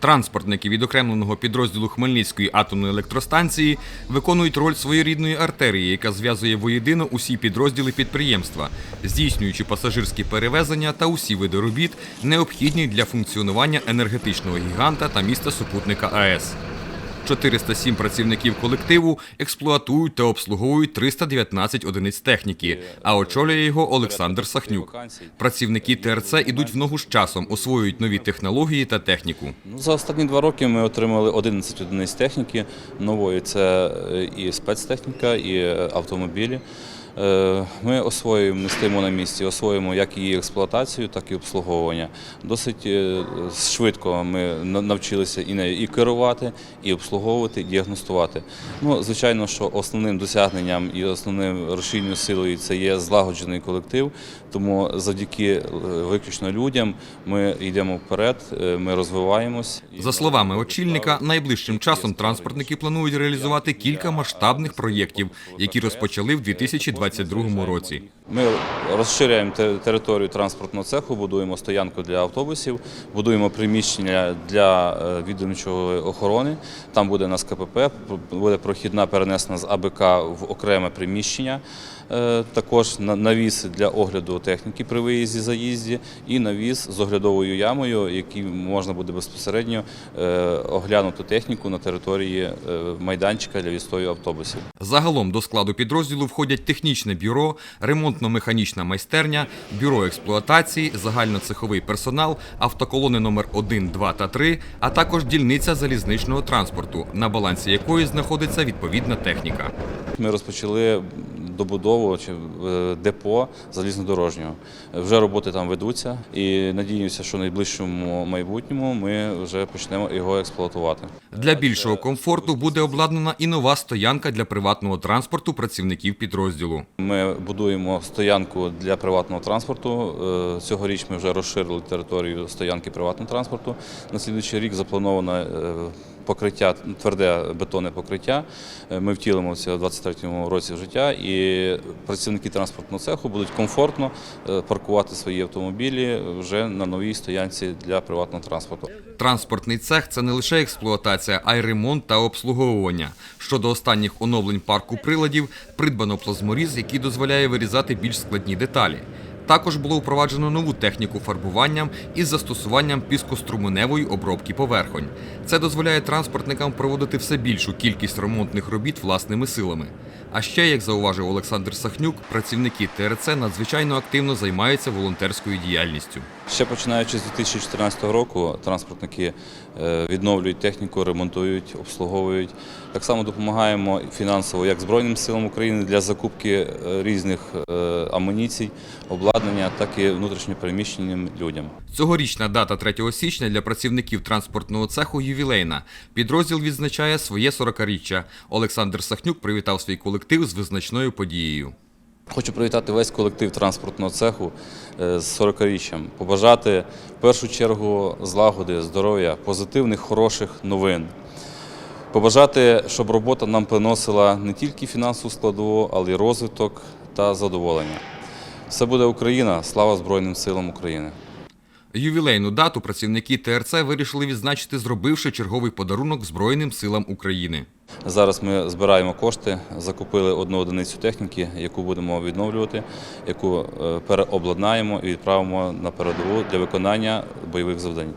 Транспортники відокремленого підрозділу Хмельницької атомної електростанції виконують роль своєрідної артерії, яка зв'язує воєдино усі підрозділи підприємства, здійснюючи пасажирські перевезення та усі види робіт, необхідні для функціонування енергетичного гіганта та міста супутника АЕС. 407 працівників колективу експлуатують та обслуговують 319 одиниць техніки, а очолює його Олександр Сахнюк. Працівники ТРЦ ідуть в ногу з часом, освоюють нові технології та техніку. Ну, за останні два роки ми отримали 11 одиниць техніки нової. Це е, і спецтехніка, і е, автомобілі. Е, Ми освоюємо, стоїмо на місці, освоюємо як її експлуатацію, так і обслуговування. Досить е, швидко ми навчилися і нею і керувати, і обслуговувати, і діагностувати. Ну, звичайно, що основним досягненням і основним рушійною силою це є злагоджений колектив. Тому завдяки е, виключно людям ми йдемо вперед, ми розвиваємось. За словами очільника, найближчим часом транспортники планують реалізувати кілька масштабних проєктів, які розпочали в 2022 році. Ми розширяємо територію транспортного цеху, будуємо стоянку для автобусів, будуємо приміщення для е, відомчої охорони. Там буде нас КПП, буде прохідна перенесена з АБК в окреме приміщення. Е, Також навіс для огляду техніки при виїзді заїзді і навіс з оглядовою ямою, який можна буде безпосередньо е, оглянути техніку на території е, майданчика для відстою автобусів. Загалом до складу підрозділу входять технічне бюро, ремонтно-механічна майстерня, бюро експлуатації, загальноцеховий персонал, автоколони номер 1, 2 та 3, а також дільниця залізничного транспорту, на балансі якої знаходиться відповідна техніка. Ми розпочали добудову чи е, депо залізнодорожнього. Вже роботи там ведуться, і надіємося, що в найближчому майбутньому ми вже почнемо його експлуатувати. Для більшого комфорту буде обладнана і нова стоянка для приватного транспорту працівників підрозділу. Ми будуємо стоянку для приватного транспорту. Е, Цьогоріч ми вже розширили територію стоянки приватного транспорту. На слідуючий рік заплановано е, покриття, тверде бетонне покриття. Е, Ми втілимо це у 2023 році в життя, і працівники транспортного цеху будуть комфортно е, паркувати свої автомобілі вже на новій стоянці для приватного транспорту. Транспортний цех це не лише експлуатація, а й ремонт та обслуговування. Щодо останніх оновлень парку приладів, придбано плазморіз, який дозволяє вирізати більш складні деталі. Також було впроваджено нову техніку фарбуванням із застосуванням піскоструменевої обробки поверхонь. Це дозволяє транспортникам проводити все більшу кількість ремонтних робіт власними силами. А ще, як зауважив Олександр Сахнюк, працівники ТРЦ надзвичайно активно займаються волонтерською діяльністю. Ще починаючи з 2014 року, транспортники е, відновлюють техніку, ремонтують, обслуговують. Так само допомагаємо фінансово як Збройним силам України для закупки е, різних е, амуніцій, обладнання, так і внутрішньопереміщеним людям. Цьогорічна дата 3 січня для працівників транспортного цеху ювілейна. Підрозділ відзначає своє 40-річчя. Олександр Сахнюк привітав свій колектив з визначною подією. Хочу привітати весь колектив транспортного цеху е, з 40-річчям. Побажати в першу чергу злагоди, здоров'я, позитивних, хороших новин. Побажати, щоб робота нам приносила не тільки фінансову складову, але й розвиток та задоволення. Все буде Україна, слава Збройним силам України! Ювілейну дату працівники ТРЦ вирішили відзначити, зробивши черговий подарунок Збройним силам України. Зараз ми збираємо кошти, закупили одну одиницю техніки, яку будемо відновлювати, яку е, переобладнаємо і відправимо на передову для виконання бойових завдань.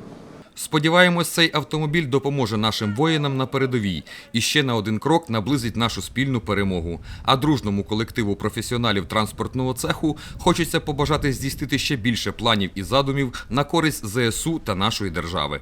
Сподіваємось, цей автомобіль допоможе нашим воїнам на передовій і ще на один крок наблизить нашу спільну перемогу. А дружному колективу професіоналів транспортного цеху хочеться побажати здійснити ще більше планів і задумів на користь ЗСУ та нашої держави.